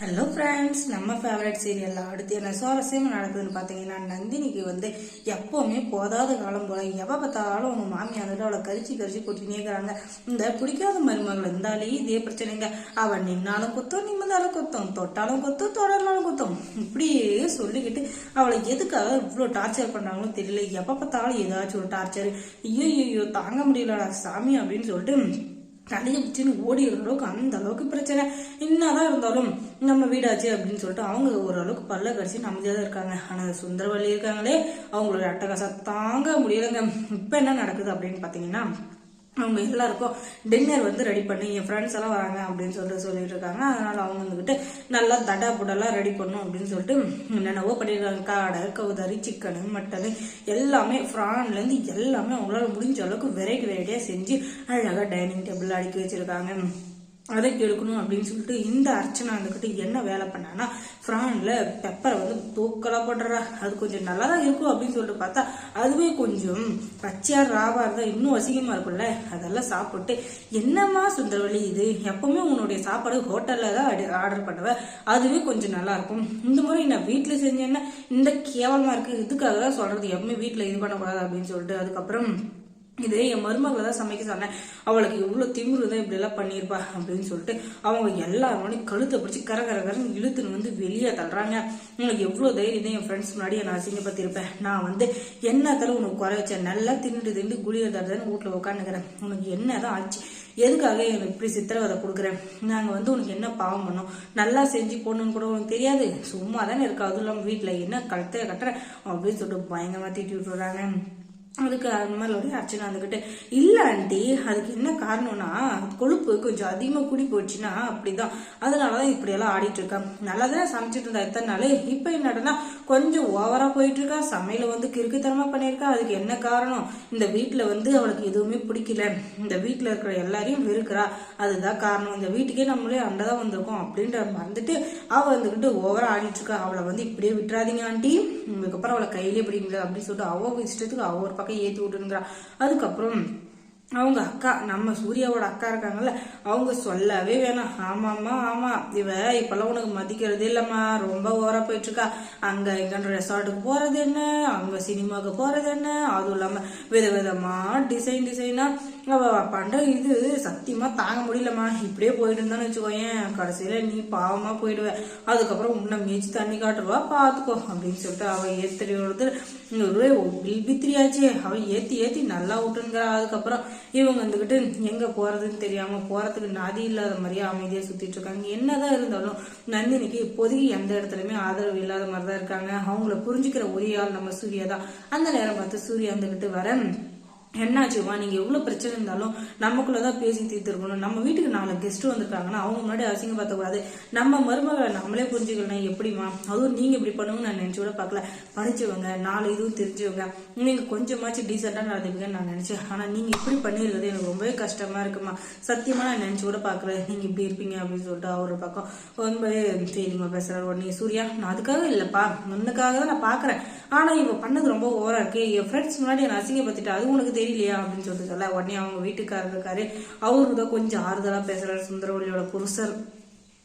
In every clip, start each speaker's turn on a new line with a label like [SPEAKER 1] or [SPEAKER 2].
[SPEAKER 1] Hello friends நம்ம favourite serial அடுத்து என்ன சுவாரஸ்யம் நடக்குதுன்னு பார்த்தீங்கன்னா நந்தினிக்கு வந்து எப்போவுமே போதாத காலம் போல எவ பார்த்தாலும் அவங்க மாமி வந்துட்டு அவளை கரிச்சு கரிச்சு கொட்டினே இருக்கிறாங்க இந்த பிடிக்காத மருமகள் இருந்தாலே இதே பிரச்சனைங்க. அவன் நின்னாலும் குத்தம் நிம்மதாலும் குத்தம் தொட்டாலும் குத்தம் தொடர்னாலும் குத்தம். இப்படியே சொல்லிக்கிட்டு அவளை எதுக்காக இவ்வளோ டார்ச்சர் பண்ணுறாங்களோ தெரியல. எப்போ பார்த்தாலும் ஏதாச்சும் ஒரு டார்ச்சர் ஐயோ ஐயோ தாங்க முடியலடா சாமி அப்படின்னு சொல்லிட்டு தலையை பிடிச்சின்னு ஓடிடுற அளவுக்கு அந்த அளவுக்கு பிரச்சனை. என்னதான் இருந்தாலும் நம்ம வீடாச்சு அப்படின்னு சொல்லிட்டு அவங்க ஓரளவுக்கு பல்ல கடிச்சு நிம்மதியாக தான் இருக்காங்க. ஆனால் சுந்தரவள்ளி இருக்காங்களே அவங்களோட அட்டகாசம் தாங்க முடியலைங்க. இப்போ என்ன நடக்குது அப்படின்னு பார்த்தீங்கன்னா அவங்க எல்லாருக்கும் டின்னர் வந்து ரெடி பண்ணி என் ஃப்ரெண்ட்ஸ் எல்லாம் வராங்க அப்படின்னு சொல்லிட்டு சொல்லிட்டு இருக்காங்க. அதனால அவங்க வந்துக்கிட்டு நல்லா தடா புடெல்லாம் ரெடி பண்ணும் அப்படின்னு சொல்லிட்டு என்னென்னவோ பண்ணியிருக்காங்க காடை கவுதாரி சிக்கனு மட்டனு எல்லாமே ஃப்ரான்லேருந்து எல்லாமே அவங்களால முடிஞ்ச அளவுக்கு வெரைட்டி வெரைட்டியாக செஞ்சு அழகாக டைனிங் டேபிள் அடுக்கி வச்சிருக்காங்க. அதை எடுக்கணும் அப்படின்னு சொல்லிட்டு இந்த அர்ச்சனை வந்துக்கிட்டு என்ன வேலை பண்ணான்னா ஃப்ரான்ல பெப்பரை வந்து தூக்கலா போடுறா அது கொஞ்சம் நல்லா தான் இருக்கும் அப்படின்னு சொல்லிட்டு பார்த்தா அதுவே கொஞ்சம் பச்சையா ராவா இருந்தா இன்னும் அசிங்கமா இருக்கும்ல. அதெல்லாம் சாப்பிட்டு என்னம்மா சுந்தரவழி இது? எப்பவுமே உன்னுடைய சாப்பாடு ஹோட்டல்ல தான் ஆர்டர் பண்ணுவேன் அதுவே கொஞ்சம் நல்லா இருக்கும். இந்த மாதிரி நான் வீட்டுல செஞ்சேன்னா இந்த கேவலமா இருக்கு. இதுக்காக தான் சொல்றது. எப்பவுமே வீட்டுல இது பண்ணக்கூடாது அப்படின்னு சொல்லிட்டு அதுக்கப்புறம் இதே என் மருமகளை தான் சமைக்க சொன்னேன். அவளுக்கு எவ்வளோ திமுரு தான் இப்படியெல்லாம் பண்ணியிருப்பா அப்படின்னு சொல்லிட்டு அவங்க எல்லாரோடையும் கழுத்தை பிடிச்சி கர கர கரன்னு இழுத்துன்னு வந்து வெளியே தள்ளுறாங்க. உங்களுக்கு எவ்வளோ தைரியம் தான் என் ஃப்ரெண்ட்ஸ் முன்னாடி நான் அசிங்கப்பத்திருப்பேன் நான் வந்து என்ன தர உனக்கு குறை வச்சேன்? நல்லா தின்னுட்டு திண்டு குளிய தருதுன்னு வீட்டில் உட்காந்துக்கிறேன் உனக்கு என்ன தான் ஆச்சு? எதுக்காக எனக்கு இப்படி சித்திரவதை கொடுக்குறேன் நாங்கள் வந்து உனக்கு என்ன பாவம் பண்ணோம்? நல்லா செஞ்சு போடணும்னு கூட உனக்கு தெரியாது. சும்மா தானே இருக்கா? அதுவும் இல்லாமல் வீட்டில் என்ன கழுத்தை கட்டுறேன் அப்படின்னு சொல்லிட்டு பயங்கரமாக திட்டி விட்டுறாங்க அதுக்கு நம்மளுடைய அர்ச்சனை வந்துக்கிட்டு இல்லை ஆண்டி அதுக்கு என்ன காரணம்னா கொழுப்பு கொஞ்சம் அதிகமாக கூடி போச்சுன்னா அப்படிதான். அதனால தான் இப்படியெல்லாம் ஆடிட்டு இருக்கா. நல்லா சமைச்சிட்டு இருந்தா எத்தனை நாள்? இப்போ என்னடனா கொஞ்சம் ஓவரா போயிட்டு இருக்கா? சமையல வந்து கிறுக்குத்தனமா பண்ணியிருக்கா? அதுக்கு என்ன காரணம்? இந்த வீட்டில் வந்து அவளுக்கு எதுவுமே பிடிக்கல. இந்த வீட்டில் இருக்கிற எல்லாரையும் வெறுக்கிறா. அதுதான் காரணம். இந்த வீட்டுக்கே நம்மளே அண்டதான் வந்திருக்கோம். அப்படின்ற மறந்துட்டு அவள் வந்துக்கிட்டு ஓவரா ஆடிட்டு இருக்கா. அவளை வந்து இப்படியே விட்டுறாதீங்க ஆண்டி. இதுக்கப்புறம் அவளை கையிலே பிடிக்கல. அப்படின்னு சொல்லிட்டு அவ இஷ்டத்துக்கு அவள் ஒரு பக்கம் ஏற்றி விட்டுருங்கிறா அதுக்கப்புறம் அவங்க அக்கா நம்ம சூர்யாவோட அக்கா இருக்காங்கல்ல அவங்க சொல்லவே வேணாம். ஆமாம்மா ஆமா. இவ இப்பெல்லாம் உனக்கு மதிக்கிறதே இல்லம்மா. ரொம்ப ஓவரா போயிட்டு இருக்கா அங்க எங்க ரெசார்ட்டுக்கு போறது என்ன? அங்க சினிமாவுக்கு போறது என்ன? அதுவும் இல்லாம வித விதமா டிசைன் டிசைனா அவ பண்ற இது சத்தியமா தாங்க முடியலம்மா. இப்படியே போயிட்டு இருந்தான்னு வச்சுக்கோயேன். கடைசியில நீ பாவமா போயிடுவ. அதுக்கப்புறம் உன்னை மீச்சு தண்ணி காட்டுருவா பாத்துக்கோ அப்படின்னு சொல்லிட்டு அவ ஏத்தி பில்பித்திரியாச்சே அவன் ஏற்றி ஏற்றி நல்லா விட்டுங்கிறா அதுக்கப்புறம் இவங்க வந்துக்கிட்டு எங்கே போகிறதுன்னு தெரியாமல் போகிறதுக்கு நாதி இல்லாத மாதிரியே அமைதியாக சுற்றிட்டு இருக்காங்க. என்னதான் இருந்தாலும் நந்தினிக்கு இப்போதைக்கு எந்த இடத்துலையுமே ஆதரவு இல்லாத மாதிரி தான் இருக்காங்க. அவங்கள புரிஞ்சுக்கிற ஒரே ஆள் நம்ம சூர்யா தான். அந்த நேரம் பார்த்து சூர்யா வந்துக்கிட்டு வர என்னாச்சுமா நீங்கள் எவ்வளோ பிரச்சனை இருந்தாலும் நமக்குள்ளே தான் பேசி தீர்த்துருக்கணும். நம்ம வீட்டுக்கு நாலு கெஸ்ட் வந்திருக்காங்கன்னா அவங்க முன்னாடி அசிங்க பார்த்தக்கூடாது. நம்ம மருமகளை நம்மளே புரிஞ்சுக்கலாம் எப்படிமா அதுவும் நீங்கள் இப்படி பண்ணுவோம்னு நான் நினச்சி கூட பார்க்கல. படிச்சவங்க நாலு இதுவும் தெரிஞ்சவங்க நீங்கள் கொஞ்சமாச்சும் டீசெண்டாக நடந்துப்பீங்கன்னு நான் நினச்சேன். ஆனால் நீங்கள் இப்படி பண்ணிருக்கிறது எனக்கு ரொம்பவே கஷ்டமாக இருக்குமா சத்தியமாக நான் நினச்சி கூட பார்க்குறேன் நீங்கள் இப்படி இருப்பீங்க அப்படின்னு சொல்லிட்டு அவர் பக்கம் ரொம்பவே தெரியுமா பேசுகிறார் உடனே சூர்யா நான் அதுக்காக இல்லைப்பா. உன்னுக்காக தான் நான் பார்க்குறேன். ஆனால் இவ பண்ணது ரொம்ப ஓவராக இருக்கு. என் ஃப்ரெண்ட்ஸ் முன்னாடி நான் அசிங்கப்படுத்திட்டு. அது உனக்கு தெரியலையா அப்படின்னு சொல்லிட்டு சொல்ல. உடனே அவங்க வீட்டுக்காரர் இருக்காரு. அவரு தான் கொஞ்சம் ஆறுதலா பேசுறாரு. சுந்தரவழியோட புருஷர்.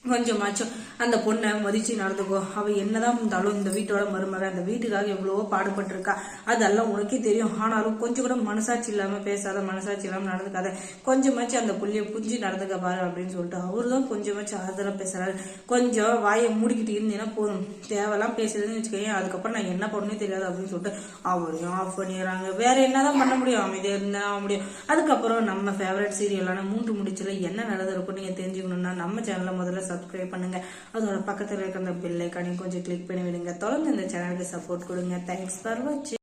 [SPEAKER 1] கொஞ்சமாச்சும் அந்த பொண்ணை மதிச்சு நடந்துக்கோ. அவ என்னதான் இருந்தாலும் இந்த வீட்டோட மருமக அந்த வீட்டுக்காக எவ்வளவோ பாடுபட்டிருக்கா. அதெல்லாம் உனக்கே தெரியும். ஆனாலும் கொஞ்சம் கூட மனசாட்சி இல்லாம பேசாத மனசாட்சி இல்லாம நடந்துக்காத. கொஞ்சமாச்சு அந்த புள்ளிய புரிஞ்சு நடந்துக்க பாரு அப்படின்னு சொல்லிட்டு அவரு தான் கொஞ்சமாச்சும் ஆறுதலா பேசுறாரு. கொஞ்சம் வாயை மூடிக்கிட்டு இருந்தீங்கன்னா போதும். தேவையெல்லாம் பேசுறதுன்னு வச்சுக்கோங்க அதுக்கப்புறம் நான் என்ன பண்ணவே தெரியாது அப்படின்னு சொல்லிட்டு அவரையும் ஆஃப் பண்ணிடுறாங்க. வேற என்னதான் பண்ண முடியும்? அமைதியா இருந்தா முடியும். அதுக்கப்புறம் நம்ம ஃபேவரட் சீரியலான மூன்று முடிச்சல என்ன நடந்திருக்கும் நீங்க தெரிஞ்சுக்கணும்னா நம்ம சேனல்ல முதல்ல சப்ஸ்கிரைப் பண்ணுங்க. அதோட பக்கத்தில் இருக்கிற அந்த பெல் ஐக்கானையும் கொஞ்சம் கிளிக் பண்ணி விடுங்க தொடர்ந்து இந்த சேனலுக்கு சப்போர்ட் கொடுங்க. தேங்க்ஸ் ஃபார் வாட்சிங்